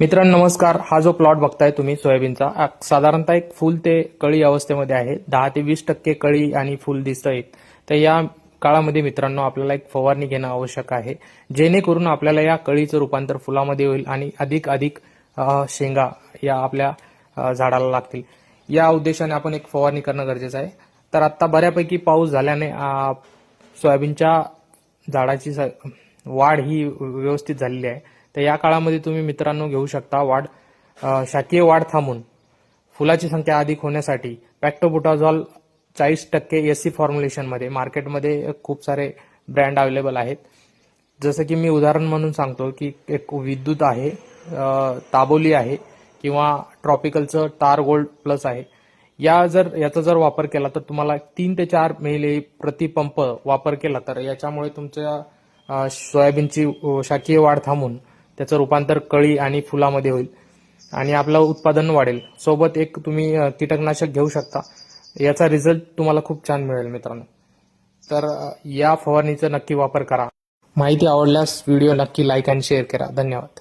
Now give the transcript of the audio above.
मित्रांनो नमस्कार. हा जो प्लॉट बघताय तुम्ही सोयाबीनचा साधारणतः एक फुल ते कळी अवस्थेमध्ये आहे. दहा ते वीस टक्के कळी आणि फुल दिसत आहेत तर या काळामध्ये मित्रांनो आपल्याला एक फवारणी घेणं आवश्यक आहे. जेणेकरून आपल्याला या कळीचं रूपांतर फुलामध्ये होईल आणि अधिक अधिक शेंगा या आपल्या झाडाला लागतील. या उद्देशाने आपण एक फवारणी करणं गरजेचं आहे. तर आता बऱ्यापैकी पाऊस झाल्याने सोयाबीनच्या झाडाची स- वाढ ही व्यवस्थित झालेली आहे. तर या काळामध्ये तुम्ही मित्रांनो घेऊ शकता वाढ शाकीय वाढ थांबून. फुलाची संख्या अधिक होण्यासाठी पॅक्टोबुटाझॉल चाळीस टक्के एस सी फॉर्म्युलेशनमध्ये मार्केटमध्ये खूप सारे ब्रँड अवेलेबल आहेत. जसं की मी उदाहरण म्हणून सांगतो की एक विद्युत आहे ताबोली आहे किंवा ट्रॉपिकलचं टार गोल्ड प्लस आहे. या जर याचा जर वापर केला तर तुम्हाला तीन ते चार मेले प्रतिपंप वापर केला तर याच्यामुळे तुमच्या सोयाबीनची शाकीय वाढ थांबून त्याचं रूपांतर कळी आणि फुलामध्ये होईल. आणि आपलं उत्पादन वाढेल. सोबत एक तुम्ही कीटकनाशक घेऊ शकता. याचा रिझल्ट तुम्हाला खूप छान मिळेल मित्रांनो. तर या फवारणीचा नक्की वापर करा. माहिती आवडल्यास व्हिडिओ नक्की लाईक आणि शेअर करा. धन्यवाद.